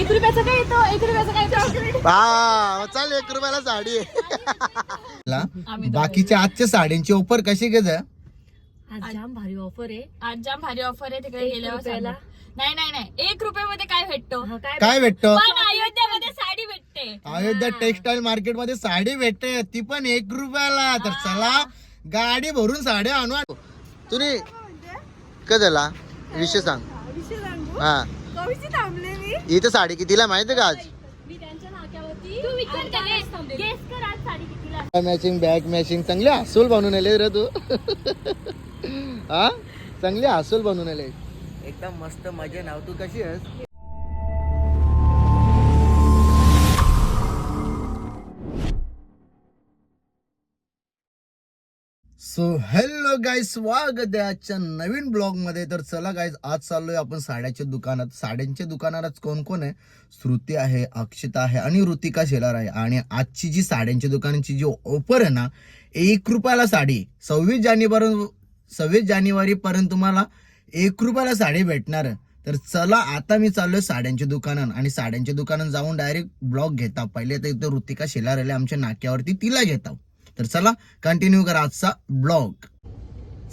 एक रुपयाचा काय येतो? एक रुपयाचा काय हा चल एक रुपयाला साडी. आहे बाकीच्या आजच्या साड्यांची ऑफर कशी घेत आज जाम भारी ऑफर आहे. आज जाम भारी ऑफर आहे तिकडे एक गेल्यावर रुपयाला? सांगू. नाही नाही नाही. एक रुपयामध्ये काय भेटतो? हा, काय काय भेटतं? पण अयोध्यामध्ये साडी भेटते. अयोध्या टेक्सटाईल मार्केटमध्ये साडी भेटते. ती पण एक रुपयाला. तर चला गाडी भरून साड्या आणू. तुम्ही काय झाला विषय सांग. विषय सांगू? हा. कवीची थांबले मी. इथे साडी कितीला माहिती का आज? मी त्यांच्या नाक्यावरती तू विचार गेस कर आज साडी कितीला मॅचिंग बॅग मॅचिंग चांगली हसूल बनवून आले रे तू. हा? चांगली हसूल बनवून आले. एकदम मस्त मजे नाव तू कशी आहेस? सो हॅलो गाईज स्वागत आहे आजच्या नवीन ब्लॉगमध्ये तर चला गाईज आज चाललोय आपण साड्याच्या दुकानात. साड्यांच्या दुकानात कोण कोण आहे? श्रुती आहे अक्षिता आहे आणि ऋतिका शेलार आहे. आणि आजची जी साड्यांच्या दुकानाची जी ऑफर आहे ना एक रुपयाला साडी. सव्वीस जानेवारी सव्वीस जानेवारी पर्यंत तुम्हाला एक रुपयाला साडी भेटणार आहे. तर चला आता मी चाललोय साड्यांच्या दुकानात. आणि साड्यांच्या दुकानात जाऊन डायरेक्ट ब्लॉग घेता. पहिले तर इथं ऋतिका शेलार आले आमच्या नाक्यावरती. तिला घेता. तर चला कंटिन्यू करा आजचा ब्लॉग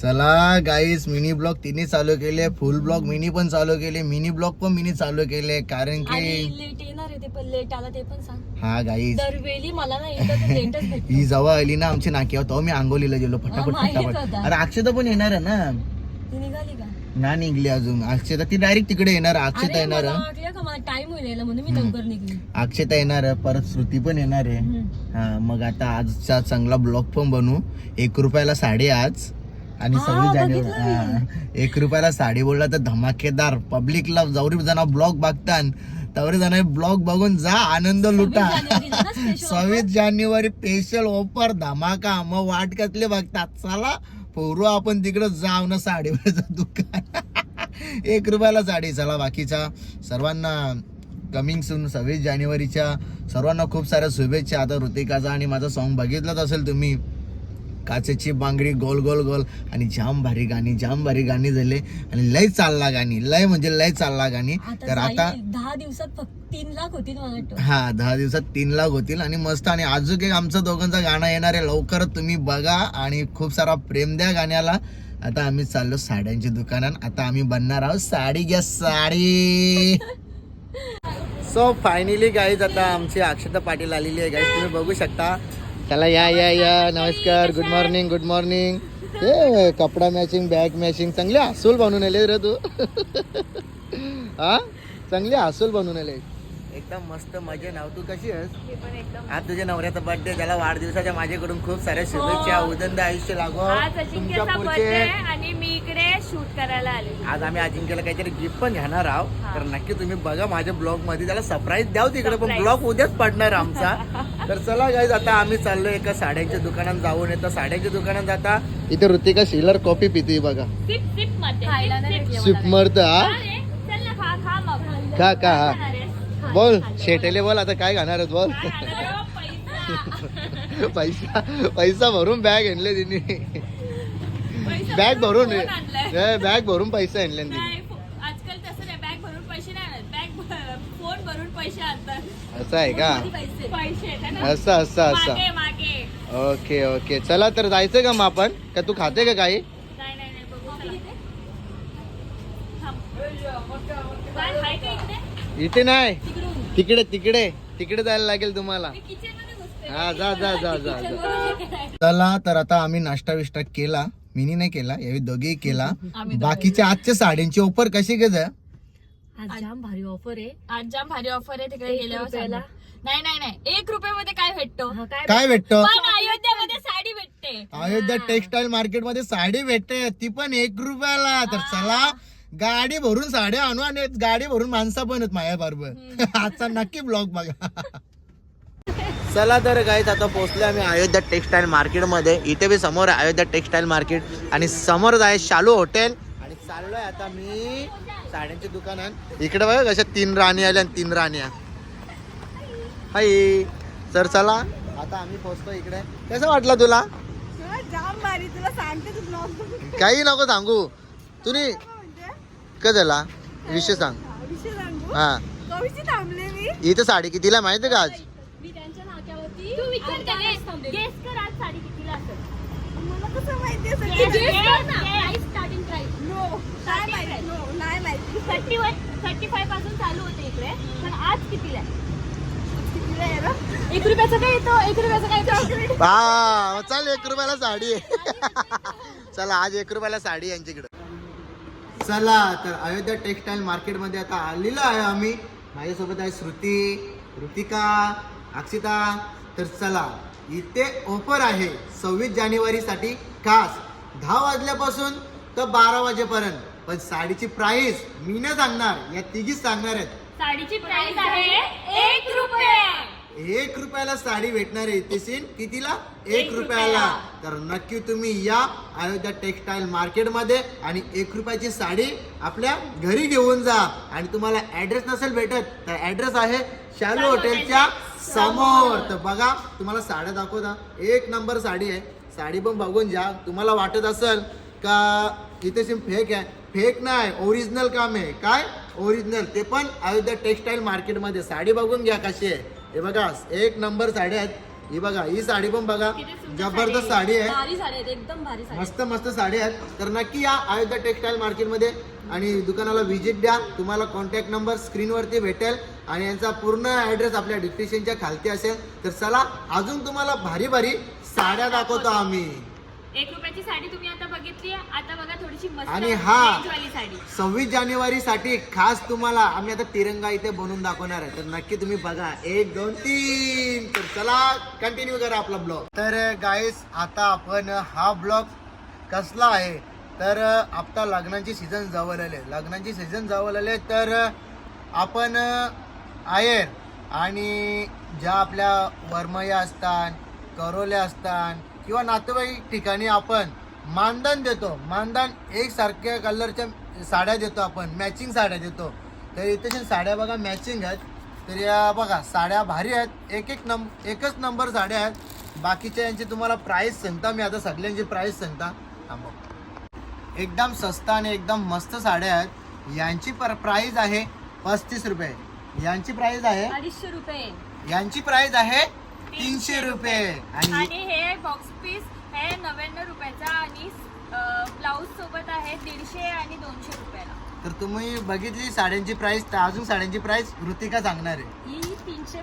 चला गाईस मिनी ब्लॉग तिने चालू केले फुल ब्लॉग मिनी पण चालू केले मिनी ब्लॉग पण मिनी चालू केले कारण की लेट येणार आहे ते पण लेट आला ते पण सांग. हा गाईस दरवेळी मला ना येतं लेटच भेटत. ही जेव्हा आली ना आमच्या नाक्यावर तेव्हा मी आंगोलीला गेलो फटाफट हा, माहीत फटाफट होता. अरे अक्षता पण येणार आहे ना? ती निघाली का? ना निघली अजून. अक्षता ती डायरेक्ट तिकडे येणार. अक्षता अरे येणार मला आहे. वाटलं का मला टाइम होईल यायला म्हणून मी लवकर निघली. अक्षता येणार परत श्रुती पण येणार आहे. हा. मग आता आजचा चांगला ब्लॉग पण बनवू. एक रुपयाला साडी आज. आणि सव्वीस जानेवारी हा. एक रुपयाला साडी बोलला तर धमाकेदार. पब्लिकला जवरी जण ब्लॉग बघतात तवरी जण ब्लॉग बघून जा आनंद लुटा. जानेवारीला ना special सव्वीस जानेवारी स्पेशल ऑफर धमाका. मग वाट कसले बघतात? चला पोरू आपण तिकडं जाऊ ना साडीवरचं दुकान. एक रुपयाला साडी चला बाकीचा सर्वांना कमिंग सून सव्वीस जानेवारीच्या सर्वांना खूप साऱ्या शुभेच्छा. आता ऋतिकाचा आणि माझा सॉन्ग बघितलंच असेल तुम्ही. काचेची बांगडी गोल गोल गोल. आणि जाम भारी गाणी जाम भारी गाणी झाले. आणि लय चालला गाणी. लय म्हणजे लय चालला गाणी. तर आता. दहा दिवसात फक्त तीन लाख होतील हा दहा दिवसात तीन लाख होतील आणि मस्त. आणि अजून एक आमचं दोघांचं गाणं येणार आहे लवकरच तुम्ही बघा आणि खूप सारा प्रेम द्या गाण्याला. आता आम्ही चाललो साड्यांच्या दुकानात. आता आम्ही बनणार आहोत साडी. घ्या साडी. सो फायनली गाईज आता आमची अक्षता पाटील आलेली आहे गाईज तुम्ही बघू शकता. चला या या या. नमस्कार. गुड मॉर्निंग गुड मॉर्निंग हे कपडा मॅचिंग बॅग मॅचिंग चांगले हसूल बनवून आले रे तू. हा? चांगले हसूल बनवून आले. एकदम मस्त मजे नाव तू कशी आहेस? मी पण एकदम आज तुझ्या नवऱ्याचा बर्थडे त्याला वाढदिवसाच्या माझ्याकडून खूप साऱ्या शुभेच्छा. उदंड आयुष्य लागो. आज तुमच्या पुढचे आणि मी इकडे शूट करायला आले. आज आम्ही अजिंक्यला काहीतरी गिफ्ट पण घेणार आहोत. तर नक्की तुम्ही बघा माझ्या ब्लॉगमध्ये. त्याला सरप्राईज द्याव तिकडे. पण. ब्लॉग उद्याच पडणार आमचा. तर चला गाईज आता आम्ही चाललोय एका साड्यांच्या दुकानात जाऊन. येतो साड्यांच्या दुकानात जाता इथे ऋतिका शिलर कॉफी पिते बघा. सिप मरत हा? अरे, चल ना खा खा मग. का का हा? बोल शेटेले बोल आता काय खाणार आहेत बोल? पैसा. पैसा पैसा भरून बॅग आणले तिने. पैसा बॅग भरून? बॅग भरून पैसे आणले तिने. आजकाल तसं नाही बॅग भरून पैसे नाही बॅग फोन भरून पैसे आणतात. असं आहे का? है असं असं असं. Okay okay. चला तर जायचं का मग आपण? का तू खाते का काही? इथे नाही. तिकडे तिकडे. तिकडे जायला लागेल तुम्हाला. हा जा जा जा जा चला तर आता आम्ही नाश्ता विष्टा केला. मिनी नाही केला यावेळी दोघेही केला. बाकीच्या आजच्या साड्यांची ऑफर कशी घेत आज जाम भारी ऑफर आहे. आज जाम भारी ऑफर आहे तिकडे एक गेल्यावर रुपयाला? सांगू. नाही नाही नाही. एक रुपयामध्ये काय भेटतो? हा, काय काय भेटतं? पण अयोध्यामध्ये साडी भेटते. अयोध्या टेक्सटाईल मार्केटमध्ये साडी भेटते. ती पण एक रुपयाला. तर चला गाडी भरून साड्या आणू आणि गाडी भरून माणसं पण आहेत माझ्या बरोबर आजचा नक्की ब्लॉग बघा. चला तर गाईत आता पोहोचले आम्ही अयोध्या टेक्सटाईल मार्केटमध्ये इथे बी समोर आहे अयोध्या टेक्सटाईल मार्केट आणि समोरच आहे शालू हॉटेल चाललोय आता मी साड्यांच्या दुकानात. इकडे बघा कशा तीन राणी आल्या आणि तीन राण्या. हाय. तर चला. आता आम्ही पोहोचतो इकडे. कसं वाटलं तुला? जाम भारी तुला सांगते तू ब्लॉग काही नको सांगू. तुम्ही काय झाला. विषय सांग. विषय सांगू? हा. कवशी थांबले मी. तर साडी कितीला माहिती का आज? नाही माहिती? नो नाही माहिती? थर्टी वन थर्टी फायपासून चालू होते इकडे पण आज कितीला आहे? कितीला आहे ना एक रुपयाचं काय येतो? एक रुपयाचं काय येतो? हा चल एक रुपयाला साडी. आहे चला आज एक रुपयाला साडी यांच्याकडे. चला तर अयोध्या टेक्सटाईल मार्केटमध्ये आता आलेलो आहे आम्ही. माझ्यासोबत आहे श्रुती ऋतिका अक्षिता. तर चला इथे ऑफर आहे सव्वीस जानेवारीसाठी. खास दहा वाजल्यापासून तर बारा वाजेपर्यंत. पण साडीची प्राइस मी नाही सांगणार या तिघीच सांगणार आहेत. साडीची प्राइस आहे एक रुपये. एक रुपयाला साडी भेटणार आहे इथे सीन कितीला? एक रुपयाला. तर नक्की तुम्ही या अयोध्या टेक्सटाईल मार्केटमध्ये आणि एक रुपयाची साडी आपल्या घरी घेऊन जा. आणि तुम्हाला ऍड्रेस नसेल भेटत तर ऍड्रेस आहे शालू हॉटेलच्या समोर. तर बघा तुम्हाला साड्या दाखवता. एक नंबर साडी आहे. साडी पण बघून घ्या. तुम्हाला वाटत असेल का? इथे सिम फेक आहे. फेक नाही ओरिजिनल काम आहे. काय? ओरिजिनल ते पण अयोध्या टेक्सटाईल मार्केटमध्ये साडी बघून घ्या कशी आहे. हे बघा एक नंबर साडी आहेत. ही बघा ही साडी पण बघा. जबरदस्त साडी आहे. एकदम भारी साडी मस्त मस्त साडी आहेत. तर नक्की या अयोध्या टेक्सटाईल मार्केटमध्ये आणि दुकानाला व्हिजिट द्या. तुम्हाला कॉन्टॅक्ट नंबर स्क्रीनवरती भेटेल आणि यांचा पूर्ण ॲड्रेस आपल्या डिस्क्रिप्शनच्या खालती असेल. तर चला अजून तुम्हाला भारी भारी साड्या दाखवतो आम्ही. एक रुपयाची साडी तुम्ही आता बघितली आता बघा थोडीशी मस्त आणि हा. range वाली साडी. सव्वीस जानेवारीसाठी खास तुम्हाला आम्ही आता तिरंगा इथे बनवून दाखवणार आहे. तर नक्की तुम्ही बघा. एक दोन तीन. तर चला कंटिन्यू करा आपला ब्लॉग तर गाईस आता आपण हा ब्लॉग कसला आहे? तर आता लग्नाची सीझन जवळ आले लग्नाची सीझन जवळ आले तर आपण आयर आणि ज्या आपल्या वरमया असतात करोल्या असतात किंवा नातेवाईक ठिकाणी आपण मानधन देतो. मानधन एक सारख्या कलरच्या साड्या देतो आपण मॅचिंग साड्या देतो. तर इथे साड्या बघा मॅचिंग आहेत. तर या बघा साड्या भारी आहेत. एक एक नंब एकच नंबर साड्या आहेत. बाकीच्या यांची तुम्हाला प्राईस सांगता. मी आता सगळ्यांची प्राईस सांगता. थांबव एकदम स्वस्त आणि एकदम मस्त साड्या आहेत. यांची पर प्राईस आहे पस्तीस रुपये. यांची प्राईस आहे अडीचशे रुपये. यांची प्राइस आहे तीनशे रुपये आणि आणि हे बॉक्स पीस हे नव्याण्णव रुपयाचा आणि ब्लाऊज सोबत आहे दीडशे आणि दोनशे रुपयाला. तर तुम्ही बघितली साड्यांची प्राइस तर अजून साड्यांची प्राइस ऋतिका सांगणार आहे. ही तीनशे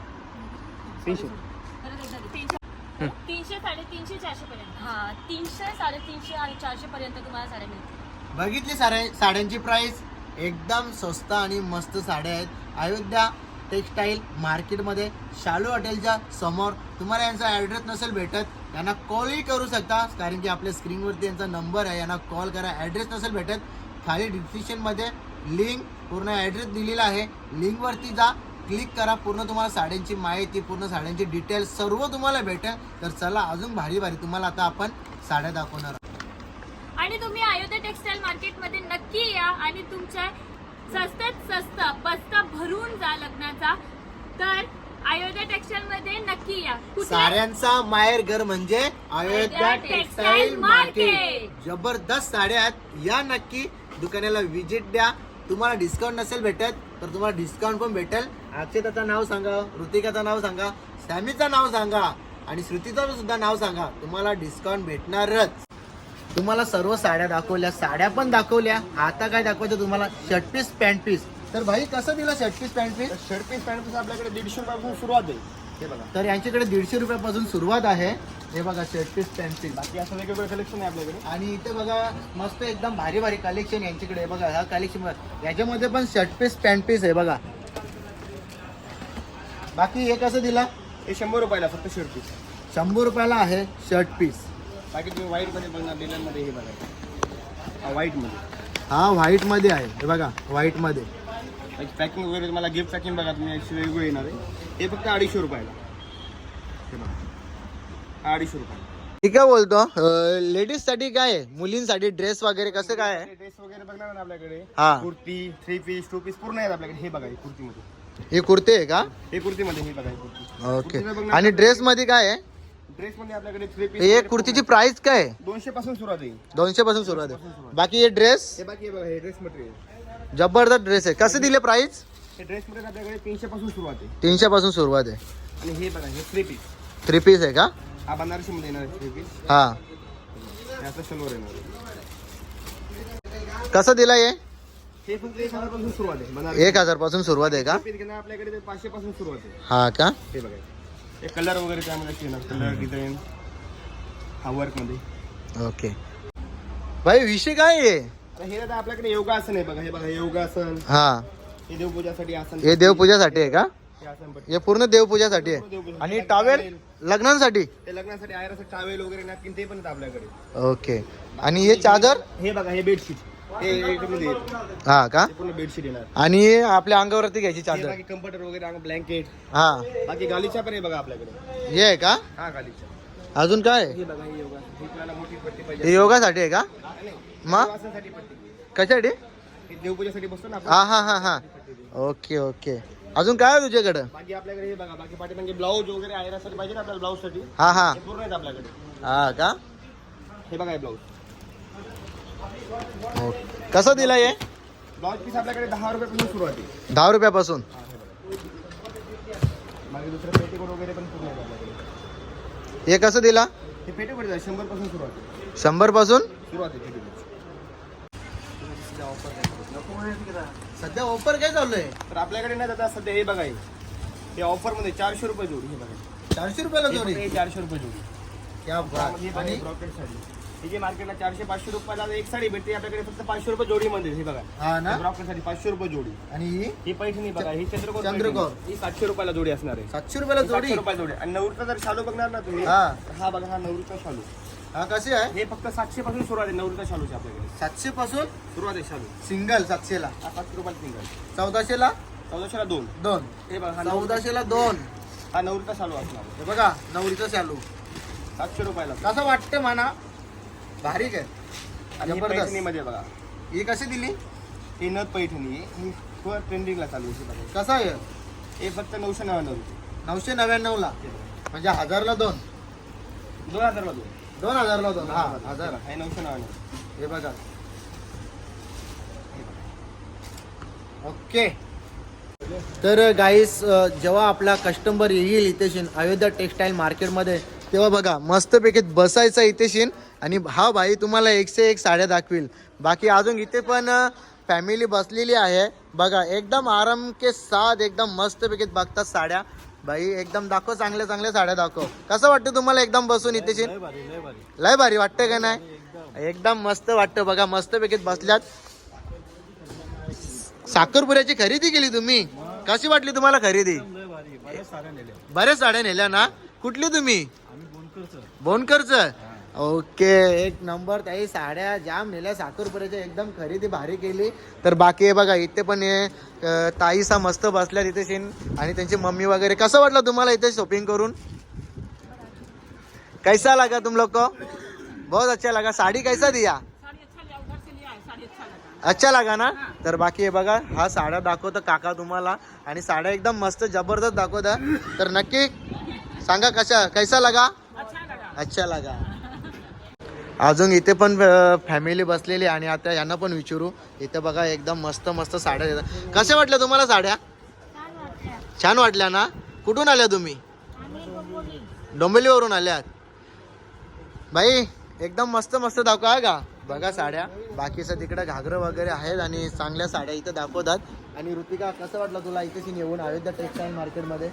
तीनशे. परत एकदा घे. तीनशे तीनशे साडेतीनशे चारशे पर्यंत हा तीनशे साडेतीनशे आणि चारशे पर्यंत तुम्हाला साड्या मिळतील. बघितली साड्या साड्यांची प्राइस एकदम स्वस्त आणि मस्त साड्या आहेत. अयोध्या टेक्सटाईल मार्केटमध्ये शालू हॉटेलच्या समोर तुम्हाला यांचा ॲड्रेस नसेल भेटत यांना कॉलही करू शकता. कारण की आपल्या स्क्रीनवरती यांचा नंबर आहे यांना कॉल करा. ॲड्रेस नसेल भेटत खाली डिस्क्रिप्शनमध्ये लिंक पूर्ण ॲड्रेस दिलेला आहे. लिंकवरती जा क्लिक करा. पूर्ण तुम्हाला साड्यांची माहिती पूर्ण साड्यांची डिटेल सर्व तुम्हाला भेटेल. तर चला अजून भारी भारी तुम्हाला आता आपण साड्या दाखवणार आहोत. आणि तुम्ही अयोध्या टेक्सटाईल मार्केटमध्ये नक्की या आणि तुमच्या स्वस्तात स्वस्त बस्ता भरून जा लग्नाचा तर अयोध्या टेक्सटाईल मध्ये नक्की या. कुठे? साड्यांचा माहेर घर म्हणजे अयोध्या टेक्सटाईल मार्केट. जबरदस्त साड्या आहेत. या नक्की दुकानाला व्हिजिट द्या. तुम्हाला डिस्काउंट नसेल भेटत तर तुम्हाला डिस्काउंट पण भेटेल. अक्षताचं नाव सांगा ऋतिकाचं नाव सांगा सॅमीचं नाव सांगा आणि श्रुतीचं सुद्धा नाव सांगा. तुम्हाला डिस्काउंट भेटणारच. तुम्हाला सर्व साड्या दाखवल्या. साड्या पण दाखवल्या. आता काय दाखवायचं तुम्हाला? शर्ट पीस पॅन्ट पीस तर भाई कसं दिलं shirt piece pant piece shirt piece pant piece आपल्याकडे दीडशे रुपयापासून सुरुवात आहे. हे बघा. तर यांच्याकडे दीडशे रुपयापासून सुरुवात आहे. हे बघा शर्ट पीस पीस बाकी असं वेगवेगळं कलेक्शन आहे आपल्याकडे. आणि इथे बघा मस्त एकदम भारी भारी कलेक्शन यांच्याकडे. आहे बघा हा कलेक्शन याच्यामध्ये पण शर्ट पीस पॅन्ट पीस आहे बघा. बाकी हे कसं दिला? हे शंभर रुपयाला फक्त शर्ट पीस शंभर रुपयाला आहे शर्ट पीस बाकी तुम्ही व्हाईटमध्ये बघणार लिलनमध्ये हे बघा. व्हाईटमध्ये हा व्हाईटमध्ये आहे. हे बघा व्हाईटमध्ये. बाकी पॅकिंग वगैरे तुम्हाला गिफ्ट पॅकिंग बघा तुम्ही वेगवेगळी येणार आहे. हे फक्त अडीचशे रुपयाला. हे बघा. अडीचशे रुपयाला. ठीक आहे बोलतो. लेडीजसाठी काय? आहे मुलींसाठी ड्रेस वगैरे कसं काय? आहे ड्रेस वगैरे बघणार ना आपल्याकडे. हा. Kurti three piece two piece पूर्ण आहेत आपल्याकडे. हे बघा हे कुर्तीमध्ये. हे कुर्ते आहे का? हे कुर्तीमध्ये हे बघा हे कुर्ती. ओके. कुर्तीला बघणार आणि ड्रेस मध्ये काय आहे? ड्रेसमध्ये आपल्याकडे थ्री पीस हे कुर्तीची प्राइस काय आहे? दोनशे पासून सुरुवात आहे. दोनशे पासून सुरुवात आहे. बाकी हे ड्रेस हे बाकी हे बघा हे ड्रेस मटेरियल जबरदस्त ड्रेस आहे. कसं दिले प्राइस हे ड्रेस मध्ये आपल्याकडे तीनशे पासून सुरुवात आहे. तीनशे पासून सुरुवात आहे. आणि हे बघा हे थ्री पीस थ्री पीस आहे का? हा बनारसी मध्ये येणार थ्री पीस हा. याचा शलवार येणार कसं दिला हे? हे फक्त एक हजारपासून सुरुवात आहे बनारसी. एक हजारपासून सुरुवात आहे का? पीस घेणार आपल्याकडे पाचशे पासून सुरुवात आहे. हा का? हे बघा. हे कलर वगैरे त्यामध्ये येणार कलर डिझाईन हा वर्कमध्ये ओके भाई विषय काय आहे? आता हे आता आपल्याकडे योगासन आहे बघा हे बघा योगासन. हा. हे देवपूजासाठी आसन हे देवपूजासाठी आहे का? हे आसन. हे पूर्ण देवपूजासाठी आहे. देवपूजा. आणि टावेल? लग्नांसाठी? ते लग्नासाठी आयराचं टावेल वगैरे नक्की ते पण आहेत आपल्याकडे. ओके. आणि हे चादर? हे बघा हे बेडशीट. हे याच्यामध्ये येतं. हा का? हे पूर्ण बेडशीट येणार. आणि हे आपल्या अंगावरती घ्यायची हे चादर. बाकी कम्फर्टर वगैरे ब्लँकेट हा. बाकी गालीच्या पण आहे बघा आपल्याकडे. हे आहे का? हा गालीच्या अजून काय? आहे? हे बघा हे योगा ही तुम्हाला मोठी पट्टी हे पाहिजे योगासाठी आहे का? नाही, मग? योगासनासाठी पट्टी. कशासाठी? देवपूजासाठी बसतो ना आपण? हा हा हा हा. Okay okay. अजून काय आहे तुझ्याकडं? बाकी आपल्याकडे हे बघा बाकी पाठी म्हणजे ब्लाऊज वगैरे आयरासाठी पाहिजे ना आपल्याला ब्लाऊज साठी? हा हा. हे पूर्ण आहेत आपल्याकडे. हा का? हे बघा हे ब्लाऊज ओके. कसं दिलं हे? ब्लाऊज पीस आपल्याकडे दहा रुपयापासून सुरुवात आहे दहा रुपयापासून? हा, हे बघा. बाकी दुसरं पेटीकोट वगैरे पण पूर्ण आहेत आपल्याकडे. हे कसं दिला? हे पेटीकोट शंभर पासून सुरुवात आहे शंभर पासून सुरुवात आहे पेटीकोट सध्या ऑफर काय चालू आहे? तर आपल्याकडे नाही आता सध्या हे बघा हे. हे ऑफरमध्ये चारशे रुपये जोडी हे बघा. चारशे रुपयाला हे जोडी? हे चारशे रुपये जोडी. क्या त्यामध्ये हे बघा, आणि हे ब्रॉकेट साडी. ही जी मार्केटला चारशे पाचशे रुपयाला एक साडी भेटते आपल्याकडे फक्त पाचशे रुपये जोडीमध्ये हे बघा. हा ना? ब्रॉकेट साडी पाचशे रुपये जोडी. आणि ही? ही पैठणी बघा ही चंद्रकोर चंद्रकोर. पैठणी. ही सातशे रुपयाला जोडी असणार आहे. सातशे रुपयाला जोडी सातशे रुपयाला जोडी. आणि नवरीचा जर शालू बघणार ना तुम्ही हा. हा बघा हा नवरीचा शालू. हा कशी आहे? हे फक्त सातशे पासून सुरुवात आहे नवरीचा शालूची आपल्याकडे. सातशे पासून सुरुवात आहे शालू. सिंगल सातशेला. हा सातशे रुपयाला सिंगल. चौदाशेला? चौदाशेला दोन. दोन. हे बघा हा नवरीचा चौदाशेला दोन. हा नवरीचा शालू असणार हे बघा नवरीचं शालू. सातशे रुपयाला. कसं वाटतं म्हणा भारी काय आणि जबरदस्त. पैठणीमध्ये बघा. ही कशी दिली? ही नथ पैठणी ही ट्रेंडिंगला चालू आहे बघा. कसं आहे? हे फक्त नऊशे नव्याण्णव रुपये. नऊशे नव्याण्णव ला म्हणजे हजारला दोन. दोन हजारला दोन. दोन हजारला दोन हा हजार. हे नऊशे नव्याण्णव. हे बघा. ओके. तर गाईस जेव्हा आपला कस्टमर येईल इथेशीन अयोध्या टेक्सटाईल मार्केटमध्ये तेव्हा बघा मस्तपैकी बसायचा इथेशीन आणि हा भाई तुम्हाला एकशे एक साड्या दाखवील. बाकी अजून इथे पण फॅमिली बसलेली आहे. बघा एकदम आराम के साथ एकदम मस्तपैकी बघतात साड्या. भाई एकदम दाखव चांगल्या चांगल्या साड्या दाखव. कसं वाटतं तुम्हाला एकदम बसून इथेशीन लय भारी वाटतं का नाही? एकदम. मस्त वाटतं बघा मस्त पैकीत बसल्यात. साखरपुऱ्याची खरेदी केली तुम्ही? कशी वाटली तुम्हाला खरेदी? बऱ्याच साड्या नेल्या. ना? कुठली तुम्ही? बोनकरच. ओके एक नंबर त्याही साड्या जाम नेल्या. साखरपुऱ्याच्या एकदम खरेदी भारी केली. तर बाकी हे बघा इथे पण हे ताईसा मस्त बसल्या तिथे शिन आणि त्यांची मम्मी वगैरे. कसं वाटलं तुम्हाला इथे शॉपिंग करून? कैसा लगा तुम लोग को? बहुत अच्छा लगा. साड़ी कैसा दिया? अच्छा लगा ना? तर बाकी हे बघा हा साड्या दाखवतं काका तुम्हाला. आणि साड्या एकदम मस्त जबरदस्त दाखवता. तर नक्की सांगा कशा कैसा लगा. अच्छा लगा. अजून इथे पण फॅमिली बसलेली आणि आता यांना पण विचारू. इथे बघा एकदम मस्त मस्त साड्या देतात. कशा वाटल्या तुम्हाला साड्या? छान वाटल्या ना? कुठून आल्या तुम्ही? डोंबिवलीवरून आल्यात. भाई एकदम मस्त मस्त दाखवा का? बघा साड्या. बाकीचं तिकडे घागरं वगैरे आहेत आणि चांगल्या साड्या इथं दाखवतात. आणि ऋतिका कसं वाटलं तुला इथे येऊन अयोध्या टेक्सटाईल मार्केटमध्ये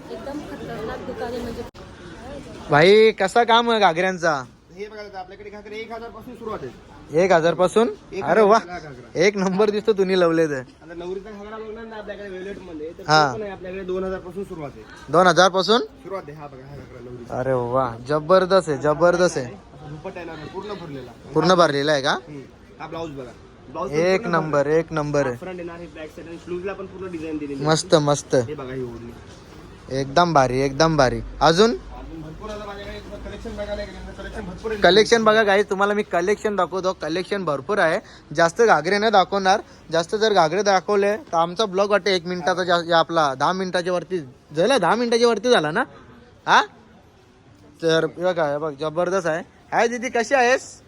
भाई कसा काम आहे घागऱ्यांचा? हे बघा आपल्याकडे घागरे एक हजारपासून सुरुवात आहे. एक हजारपासून एक अरे वा. घागरा. एक नंबर दिसतो तुम्ही लवले तर आता नवरीचा घागरा बघणार ना आपल्याकडे वेलेटमध्ये तर हा. तो पण आहे आपल्याकडे दोन हजारपासून सुरुवात आहे. दोन हजारपासून सुरुवात आहे हा बघा हा घागरा नवरीचा. अरे वा जबरदस्त आहे जबरदस्त आहे. पूर्ण भरलेला. पूर्ण भरलेला आहे का? हम्म. हा ब्लाऊज बघा. ब्लाऊज एक नंबर एक नंबर आहे. फ्रंट येणार आहे बॅक साईड आणि स्लीव्हला पण पूर्ण डिझाईन दिलेली आहे. मस्त मस्त. हे बघा ही ओढणी. एकदम भारी एकदम भारी. अजून? अजून भरपूर आता माझ्याकडे कलेक्शन बघायला भरपूर कलेक्शन बघा काही तुम्हाला मी कलेक्शन दाखवतो. कलेक्शन भरपूर आहे. जास्त घागरे नाही दाखवणार. जास्त जर घागरे दाखवले तर आमचा ब्लॉग वाटते एक मिनिटाचा जा- आपला दहा मिनिटाच्या वरती झाला? दहा मिनिटाच्या वरती झाला ना? हा? तर बघा बघ जबरदस्त आहे. हाय दीदी कशी आहेस?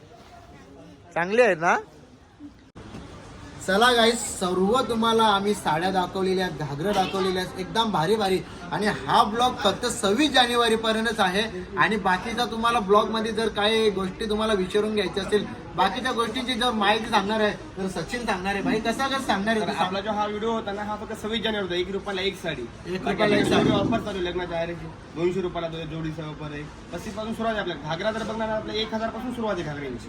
चांगली आहे ना? चला गाईस सर्व तुम्हाला आम्ही साड्या दाखवलेल्या आहेत घागरं दाखवलेल्या आहेत एकदम भारी भारी. आणि हा ब्लॉग फक्त सव्वीस जानेवारी पर्यंतच आहे. आणि बाकीचा तुम्हाला ब्लॉगमध्ये जर काही गोष्टी तुम्हाला विचारून घ्यायच्या असेल बाकीच्या गोष्टींची जर माहिती सांगणार आहे तर सचिन सांगणार आहे. भाई कसा कसं सांगणार आहे. आपला जो हा व्हिडिओ होता ना हा फक्त सव्वीस जानेवारी होता. एक रुपयाला एक साडी. एक रुपयाला एक साडी. ऑफर चालू लग्नाच्या आहे दोनशे रुपयाला जोडीचा ऑफर आहे. पस्तीसपासून सुरुवात आहे आपल्या. घागरा जर बघणार आपल्या एक हजारपासून सुरुवात आहे घागऱ्यांची.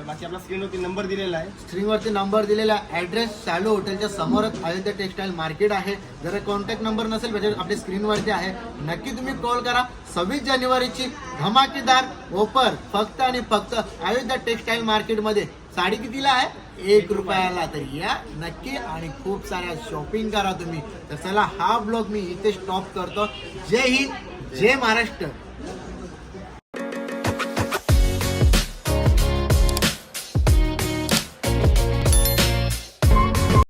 तर बाकी आपला स्क्रीनवरती नंबर दिलेला आहे. स्क्रीनवरती नंबर दिलेला ऍड्रेस शालू हॉटेलच्या समोरच अयोध्या टेक्सटाईल मार्केट आहे. जर कॉन्टॅक्ट नंबर नसेल म्हणजे आपल्या स्क्रीनवरती आहे. नक्की तुम्ही कॉल करा. सव्वीस जानेवारीची धमाकेदार ऑफर फक्त आणि फक्त अयोध्या टेक्सटाईल मार्केटमध्ये साडी कितीला आहे? एक रुपयाला. तर या नक्की आणि खूप साऱ्या शॉपिंग करा तुम्ही. तर चला हा ब्लॉग मी इथे स्टॉप करतो. जय हिंद जय महाराष्ट्र.